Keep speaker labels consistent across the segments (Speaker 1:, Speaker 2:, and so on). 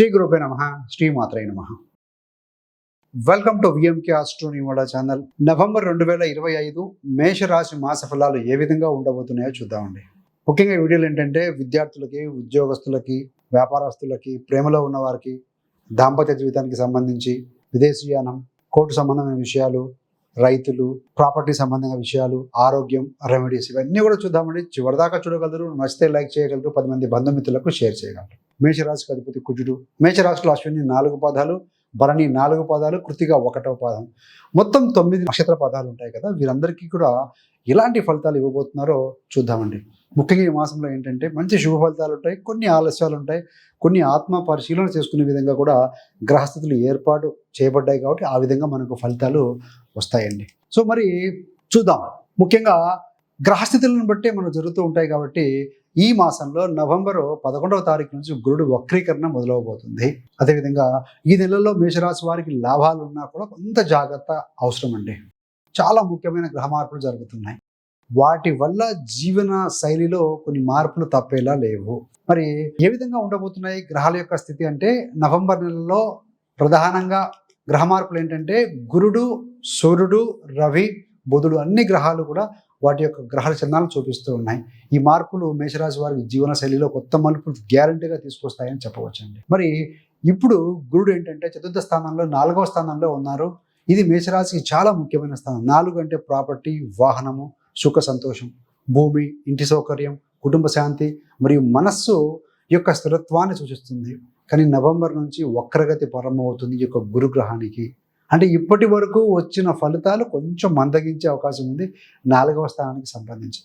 Speaker 1: శ్రీ గురుపే నమ శ్రీమాత్రే నమ. వెల్కమ్ టు విఎంకే ఆస్ట్రోనిమోడా ఛానల్ నవంబర్ రెండు వేల ఇరవై ఐదు మేషరాశి మాస ఫలాలు ఏ విధంగా ఉండబోతున్నాయో చూద్దామండి ముఖ్యంగా ఈ వీడియోలు ఏంటంటే విద్యార్థులకి ఉద్యోగస్తులకి వ్యాపారస్తులకి ప్రేమలో ఉన్నవారికి దాంపత్య జీవితానికి సంబంధించి విదేశీయానం కోర్టు సంబంధమైన విషయాలు రైతులు ప్రాపర్టీ సంబంధమైన విషయాలు ఆరోగ్యం రెమెడీస్ ఇవన్నీ కూడా చూద్దామండి. చివరిదాకా చూడగలరు నచ్చితే లైక్ చేయగలరు పది మంది బంధుమిత్రులకు షేర్ చేయగలరు. మేషరాశికి అధిపతి కుజుడు. మేషరాశిలో అశ్విని నాలుగు పదాలు భరణి నాలుగు పదాలు కృతిగా ఒకటో పదం. మొత్తం తొమ్మిది నక్షత్ర పదాలు ఉంటాయి కదా వీరందరికీ కూడా ఎలాంటి ఫలితాలు ఇవ్వబోతున్నారో చూద్దామండి. ముఖ్యంగా ఈ మాసంలో ఏంటంటే మంచి శుభ ఫలితాలు ఉంటాయి కొన్ని ఆలస్యాలు ఉంటాయి కొన్ని ఆత్మ పరిశీలన చేసుకునే విధంగా కూడా గ్రహస్థితులు ఏర్పాటు చేయబడ్డాయి కాబట్టి ఆ విధంగా మనకు ఫలితాలు వస్తాయండి. సో మరి చూద్దాం. ముఖ్యంగా గ్రహస్థితులను బట్టే మనం జరుగుతూ ఉంటాయి కాబట్టి ఈ మాసంలో నవంబర్ పదకొండవ తారీఖు నుంచి గురుడు వక్రీకరణ మొదలవబోతుంది. అదేవిధంగా ఈ నెలలో మేషరాశి వారికి లాభాలు ఉన్నా కూడా కొంత జాగ్రత్త అవసరం అండి చాలా ముఖ్యమైన గ్రహ మార్పులు జరుగుతున్నాయి. వాటి వల్ల జీవన శైలిలో కొన్ని మార్పులు తప్పేలా లేవు. మరి ఏ విధంగా ఉండబోతున్నాయి గ్రహాల యొక్క స్థితి అంటే నవంబర్ నెలలో ప్రధానంగా గ్రహ మార్పులు ఏంటంటే గురుడు సూర్యుడు రవి బుధుడు అన్ని గ్రహాలు కూడా వాటి యొక్క గ్రహాల చందాలు చూపిస్తూ ఉన్నాయి. ఈ మార్పులు మేషరాశి వారికి జీవన శైలిలో కొత్త మలుపులు గ్యారంటీగా తీసుకొస్తాయని చెప్పవచ్చండి. మరి ఇప్పుడు గురుడు ఏంటంటే చతుర్థ స్థానంలో నాలుగవ స్థానంలో ఉన్నారు. ఇది మేషరాశికి చాలా ముఖ్యమైన స్థానం. నాలుగు అంటే ప్రాపర్టీ వాహనము సుఖ సంతోషం భూమి ఇంటి సౌకర్యం కుటుంబ శాంతి మరియు మనస్సు యొక్క స్థిరత్వాన్ని సూచిస్తుంది. కానీ నవంబర్ నుంచి వక్రగతి ప్రారంభమవుతుంది ఈ యొక్క గురుగ్రహానికి. అంటే ఇప్పటి వరకు వచ్చిన ఫలితాలు కొంచెం మందగించే అవకాశం ఉంది. నాలుగవ స్థానానికి సంబంధించి.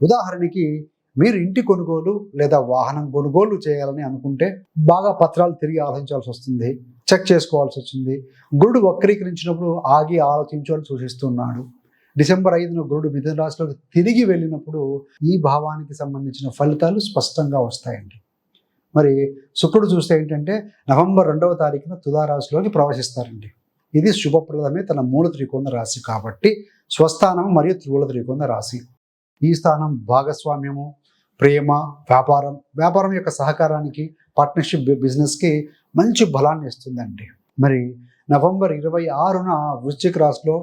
Speaker 1: ఉదాహరణకి మీరు ఇంటి కొనుగోలు లేదా వాహనం కొనుగోలు చేయాలని అనుకుంటే బాగా పత్రాలు తిరిగి ఆలోచించాల్సి వస్తుంది. చెక్ చేసుకోవాల్సి వచ్చింది. గురుడు వక్రీకరించినప్పుడు ఆగి ఆలోచించాలని సూచిస్తున్నాడు. డిసెంబర్ ఐదున గురుడు మిథున రాశిలోకి తిరిగి వెళ్ళినప్పుడు ఈ భావానికి సంబంధించిన ఫలితాలు స్పష్టంగా వస్తాయండి. మరి శుక్రుడు చూస్తే ఏంటంటే నవంబర్ రెండవ తారీఖున తులారాశిలోకి ప్రవేశిస్తారండి. ఇది శుభప్రదమే తన మూల త్రికోణ రాశి కాబట్టి స్వస్థానం మరియు త్రివుల త్రికోణ రాశి. ఈ స్థానం భాగస్వామ్యము ప్రేమ వ్యాపారం వ్యాపారం యొక్క సహకారానికి పార్ట్నర్షిప్ బిజినెస్కి మంచి బలాన్ని ఇస్తుందండి. మరి నవంబర్ ఇరవై ఆరున వృశ్చిక రాశిలో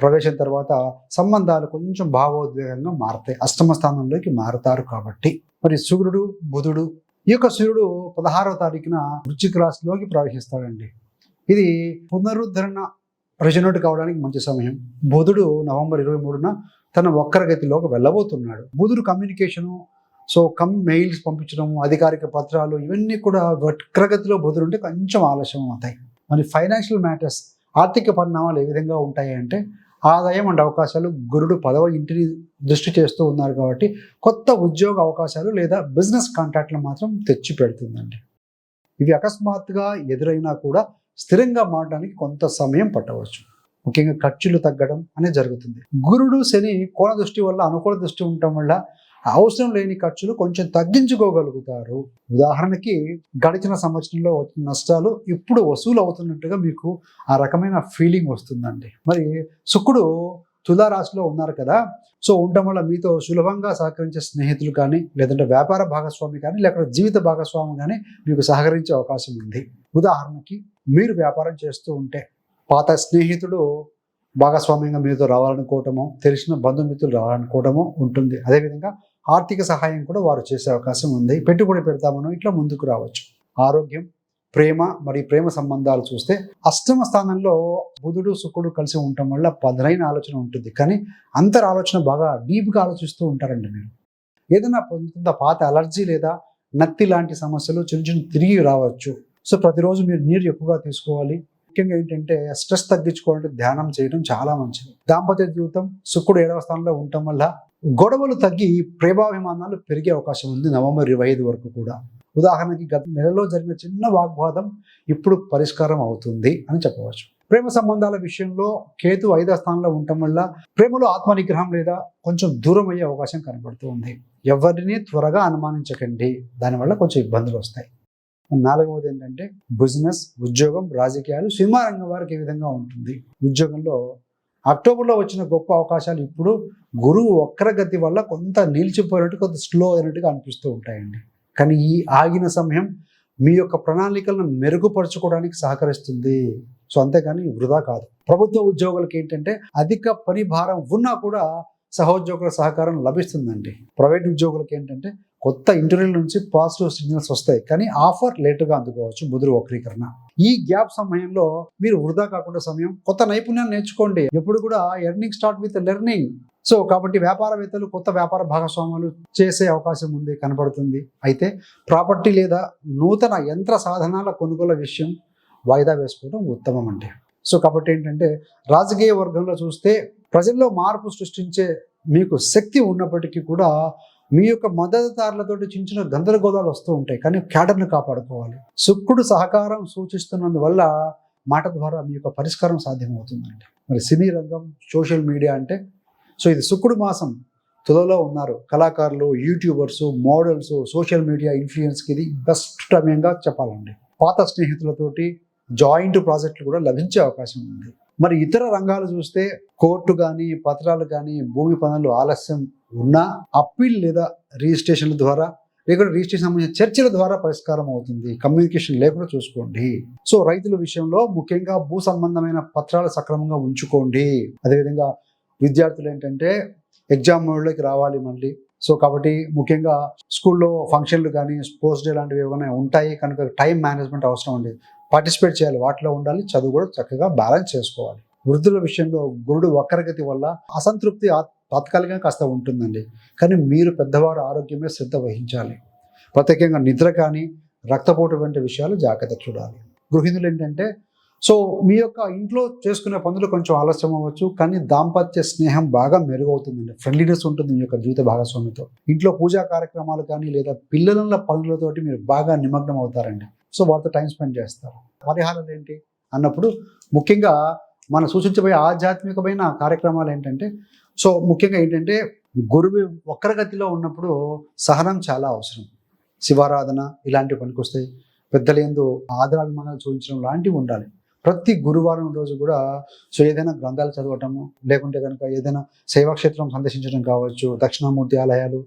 Speaker 1: ప్రవేశం తర్వాత సంబంధాలు కొంచెం భావోద్వేగంగా మారతాయి. అష్టమ స్థానంలోకి మారుతారు కాబట్టి. మరి సూర్యుడు బుధుడు ఈ యొక్క సూర్యుడు పదహారవ తారీఖున వృశ్చిక రాశిలోకి ప్రవేశిస్తాడండి. ఇది పునరుద్ధరణ రెజనోట్ కావడానికి మంచి సమయం. బుధుడు నవంబర్ ఇరవై మూడున తన వక్రగతిలోకి వెళ్ళబోతున్నాడు. బుధుడు కమ్యూనికేషను సో కమ్ మెయిల్స్ పంపించడం అధికారిక పత్రాలు ఇవన్నీ కూడా వక్రగతిలో బుధుడు ఉంటే కొంచెం ఆలస్యం అవుతాయి. మరి ఫైనాన్షియల్ మ్యాటర్స్ ఆర్థిక పరిణామాలు ఏ విధంగా ఉంటాయి అంటే ఆదాయం అండ్ అవకాశాలు గురుడు పదవ ఇంటిని దృష్టి చేస్తూ ఉన్నారు కాబట్టి కొత్త ఉద్యోగ అవకాశాలు లేదా బిజినెస్ కాంట్రాక్ట్లు మాత్రం తెచ్చి పెడుతుందండి ఇవి అకస్మాత్తుగా ఎదురైనా కూడా స్థిరంగా మారడానికి కొంత సమయం పట్టవచ్చు. ముఖ్యంగా ఖర్చులు తగ్గడం అనేది జరుగుతుంది. గురుడు శని కోణ దృష్టి వల్ల అనుకూల దృష్టి ఉండటం వల్ల అవసరం లేని ఖర్చులు కొంచెం తగ్గించుకోగలుగుతారు. ఉదాహరణకి గడిచిన సంవత్సరంలో వచ్చిన నష్టాలు ఇప్పుడు వసూలు అవుతున్నట్టుగా మీకు ఆ రకమైన ఫీలింగ్ వస్తుందండి. మరి శుక్రుడు తులారాశిలో ఉన్నారు కదా. సో ఉండటం వల్ల మీతో సులభంగా సహకరించే స్నేహితులు కానీ లేదంటే వ్యాపార భాగస్వామి కానీ లేకపోతే జీవిత భాగస్వామి కానీ మీకు సహకరించే అవకాశం ఉంది. ఉదాహరణకి మీరు వ్యాపారం చేస్తూ ఉంటే పాత స్నేహితుడు భాగస్వామ్యంగా మీతో రావాలనుకోవటమో తెలిసిన బంధుమిత్రులు రావాలనుకోవటమో ఉంటుంది. అదేవిధంగా ఆర్థిక సహాయం కూడా వారు చేసే అవకాశం ఉంది. పెట్టుబడి పెడతామనో ఇట్లా ముందుకు రావచ్చు. ఆరోగ్యం ప్రేమ మరియు ప్రేమ సంబంధాలు చూస్తే అష్టమ స్థానంలో బుధుడు శుక్రుడు కలిసి ఉండటం వల్ల పదునైన ఆలోచన ఉంటుంది. కానీ అంతర్ ఆలోచన బాగా డీప్గా ఆలోచిస్తూ ఉంటారండి మీరు. ఏదైనా పొందుతున్న పాత అలర్జీ లేదా నత్తి లాంటి సమస్యలు చిన్న చిన్న తిరిగి రావచ్చు. సో ప్రతిరోజు మీరు నీరు ఎక్కువగా తీసుకోవాలి. ముఖ్యంగా ఏంటంటే స్ట్రెస్ తగ్గించుకోవాలంటే ధ్యానం చేయడం చాలా మంచిది. దాంపత్య జీవితం శుక్రుడు ఏడవ స్థానంలో ఉండటం వల్ల గొడవలు తగ్గి ప్రేమాభిమానాలు పెరిగే అవకాశం ఉంది నవంబర్ ఇరవై ఐదు వరకు కూడా. ఉదాహరణకి గత నెలలో జరిగిన చిన్న వాగ్వాదం ఇప్పుడు పరిష్కారం అవుతుంది అని చెప్పవచ్చు. ప్రేమ సంబంధాల విషయంలో కేతు ఐదో స్థానంలో ఉండటం వల్ల ప్రేమలో ఆత్మనిగ్రహం లేదా కొంచెం దూరం అయ్యే అవకాశం కనబడుతూ ఉంది. ఎవరిని త్వరగా అనుమానించకండి. దానివల్ల కొంచెం ఇబ్బందులు వస్తాయి. నాలుగవది ఏంటంటే బిజినెస్ ఉద్యోగం రాజకీయాలు సినిమా రంగం వారికి ఏ విధంగా ఉంటుంది. ఉద్యోగంలో అక్టోబర్లో వచ్చిన గొప్ప అవకాశాలు ఇప్పుడు గురువు వక్రగతి వల్ల కొంత నిలిచిపోయినట్టు కొంత స్లో అయినట్టుగా అనిపిస్తూ ఉంటాయండి. కానీ ఈ ఆగిన సమయం మీ యొక్క ప్రణాళికలను మెరుగుపరచుకోవడానికి సహకరిస్తుంది. సో అంతేగాని వృధా కాదు. ప్రభుత్వ ఉద్యోగులకి ఏంటంటే అధిక పని భారం ఉన్నా కూడా సహోద్యోగుల సహకారం లభిస్తుందండి. ప్రైవేట్ ఉద్యోగులకి ఏంటంటే కొత్త ఇంటర్వ్యూల నుంచి పాజిటివ్ సిగ్నల్స్ వస్తాయి. కానీ ఆఫర్ లేటుగా అందుకోవచ్చు ముదురు వక్రీకరణ. ఈ గ్యాప్ సమయంలో మీరు వృధా కాకుండా సమయం కొత్త నైపుణ్యాన్ని నేర్చుకోండి. ఎప్పుడు కూడా earning start with learning. So కాబట్టి వ్యాపారవేత్తలు కొత్త వ్యాపార భాగస్వాములు చేసే అవకాశం ఉంది కనబడుతుంది. అయితే ప్రాపర్టీ లేదా నూతన యంత్ర సాధనాల కొనుగోలు విషయం వాయిదా వేసుకోవడం ఉత్తమం అంటే సో కాబట్టి ఏంటంటే రాజకీయ వర్గంలో చూస్తే ప్రజల్లో మార్పు సృష్టించే మీకు శక్తి ఉన్నప్పటికీ కూడా మీ యొక్క మద్దతుదారులతోటి చిన్న చిన్న గందరగోళాలు వస్తూ ఉంటాయి. కానీ క్యాడర్ను కాపాడుకోవాలి. శుక్రుడు సహకారం సూచిస్తున్నందువల్ల మాట ద్వారా మీ యొక్క పరిష్కారం సాధ్యమవుతుందండి. మరి సినీ రంగం సోషల్ మీడియా అంటే సో ఇది శుక్రుడు మాసం తులలో ఉన్నారు. కళాకారులు యూట్యూబర్స్ మోడల్స్ సోషల్ మీడియా ఇన్ఫ్లుయెన్స్కి ఇది బెస్ట్ సమయంగా చెప్పాలండి. పాత స్నేహితులతోటి జాయింట్ ప్రాజెక్టులు కూడా లభించే అవకాశం ఉంది. మరి ఇతర రంగాలు చూస్తే కోర్టు కానీ పత్రాలు కానీ భూమి పనులు ఆలస్యం ఉన్నా అప్పీల్ లేదా రిజిస్ట్రేషన్ల ద్వారా లేకుంటే రిజిస్ట్రేషన్ సంబంధించిన చర్చల ద్వారా పరిష్కారం అవుతుంది. కమ్యూనికేషన్ లేకుండా చూసుకోండి. సో రైతుల విషయంలో ముఖ్యంగా భూ సంబంధమైన పత్రాలు సక్రమంగా ఉంచుకోండి. అదేవిధంగా విద్యార్థులు ఏంటంటే ఎగ్జామ్ మోడ్లోకి రావాలి మళ్ళీ. సో కాబట్టి ముఖ్యంగా స్కూల్లో ఫంక్షన్లు కానీ స్పోర్ట్స్ డే లాంటివి ఏమైనా ఉంటాయి కనుక టైం మేనేజ్మెంట్ అవసరం ఉండేది పార్టిసిపేట్ చేయాలి. వాటిలో ఉండాలి. చదువు కూడా చక్కగా బ్యాలెన్స్ చేసుకోవాలి. వృద్ధుల విషయంలో గురుడు వక్రగతి వల్ల అసంతృప్తి తాత్కాలికంగా కాస్త ఉంటుందండి. కానీ మీరు పెద్దవారు ఆరోగ్యమే శ్రద్ధ వహించాలి. ప్రత్యేకంగా నిద్ర కానీ రక్తపోటు వంటి విషయాలు జాగ్రత్త చూడాలి. గృహిణులు ఏంటంటే సో మీ యొక్క ఇంట్లో చేసుకునే పనులు కొంచెం ఆలస్యం అవ్వచ్చు కానీ దాంపత్య స్నేహం బాగా మెరుగవుతుందండి. ఫ్రెండ్లీనెస్ ఉంటుంది మీ యొక్క జీవిత భాగస్వామితో. ఇంట్లో పూజా కార్యక్రమాలు కానీ లేదా పిల్లల పనులతోటి మీరు బాగా నిమగ్నం అవుతారండి. సో వారితో టైం స్పెండ్ చేస్తారు. పరిహారాలు ఏంటి? అన్నప్పుడు ముఖ్యంగా మనం సూచించబోయే ఆధ్యాత్మికమైన కార్యక్రమాలు ఏంటంటే సో ముఖ్యంగా ఏంటంటే గురువు వక్రగతిలో ఉన్నప్పుడు సహనం చాలా అవసరం. శివారాధన ఇలాంటివి పనికొస్తాయి. పెద్దలేందు ఆదరాభిమానాలు చూపించడం లాంటివి ఉండాలి. ప్రతి గురువారం రోజు కూడా సో ఏదైనా గ్రంథాలు చదవటము లేకుంటే కనుక ఏదైనా సేవాక్షేత్రం సందర్శించడం కావచ్చు దక్షిణామూర్తి ఆలయాలు.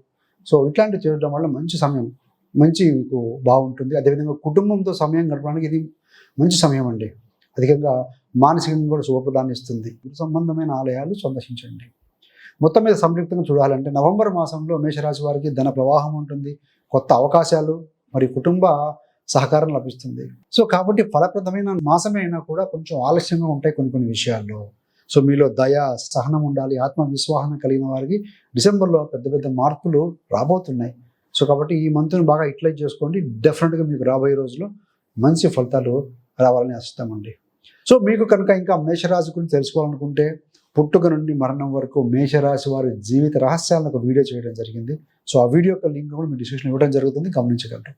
Speaker 1: సో ఇట్లాంటివి చేయడం వల్ల మంచి సమయం మంచి మీకు బాగుంటుంది. అదేవిధంగా కుటుంబంతో సమయం గడపడానికి ఇది మంచి సమయం అండి. అధికంగా మానసికంగా కూడా శుభప్రదాన్ని ఇస్తుంది. సంబంధమైన ఆలయాలు సందర్శించండి. మొత్తం మీద సంయుక్తంగా చూడాలంటే నవంబర్ మాసంలో మేషరాశి వారికి ధన ప్రవాహం ఉంటుంది. కొత్త అవకాశాలు మరియు కుటుంబ సహకారం లభిస్తుంది. సో కాబట్టి ఫలప్రదమైన మాసమే అయినా కూడా కొంచెం ఆలస్యంగా ఉంటాయి కొన్ని కొన్ని విషయాల్లో. సో మీలో దయ సహనం ఉండాలి ఆత్మవిశ్వాసం కలిగిన వారికి డిసెంబర్లో పెద్ద పెద్ద మార్పులు రాబోతున్నాయి. సో కాబట్టి ఈ మంత్ని బాగా యూటిలైజ్ చేసుకోండి. డెఫినెట్గా మీకు రాబోయే రోజుల్లో మంచి ఫలితాలు రావాలని ఆశిస్తామండి. సో మీకు కనుక ఇంకా మేషరాశి గురించి తెలుసుకోవాలనుకుంటే పుట్టుక నుండి మరణం వరకు మేషరాశి వారి జీవిత రహస్యాలను ఒక వీడియో చేయడం జరిగింది. సో ఆ వీడియో యొక్క లింక్ కూడా మీ డిస్క్రిప్షన్ ఇవ్వడం జరుగుతుంది. గమనించగలరు.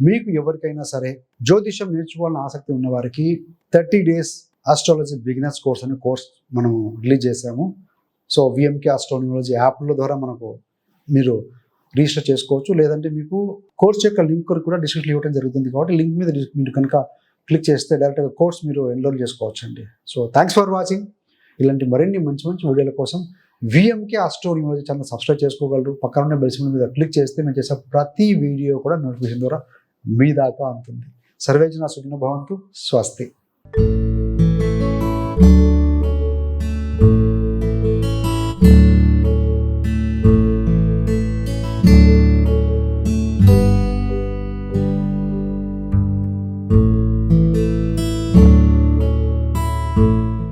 Speaker 1: మీకు ఎవరికైనా సరే జ్యోతిషం నేర్చుకోవాలని ఆసక్తి ఉన్న వారికి thirty days astrology beginners course అనే కోర్స్ మనం రిలీజ్ చేసాము సో విఎంకే ఆస్ట్రాలజీ యాప్ల ద్వారా మనకు మీరు రిజిస్టర్ చేసుకోవచ్చు. లేదంటే మీకు కోర్స్ యొక్క లింక్ కూడా డిస్క్రిప్షన్ ఇవ్వడం జరుగుతుంది కాబట్టి లింక్ మీద మీరు కనుక క్లిక్ చేస్తే డైరెక్ట్గా కోర్స్ మీరు ఎన్రోల్ చేసుకోవచ్చు అండి సో థ్యాంక్స్ ఫర్ వాచింగ్ ఇలాంటి మరిన్ని మంచి మంచి వీడియోల కోసం విఎంకే ఆస్ట్రో ఛానల్ సబ్స్క్రైబ్ చేసుకోగలరు. పక్కన ఉన్న బెల్ మీద క్లిక్ చేస్తే మేము చేసే ప్రతి వీడియో కూడా నోటిఫికేషన్ ద్వారా మీ దాకా అందుతుంది సర్వేజన సుఖిన భవంతు స్వస్తి.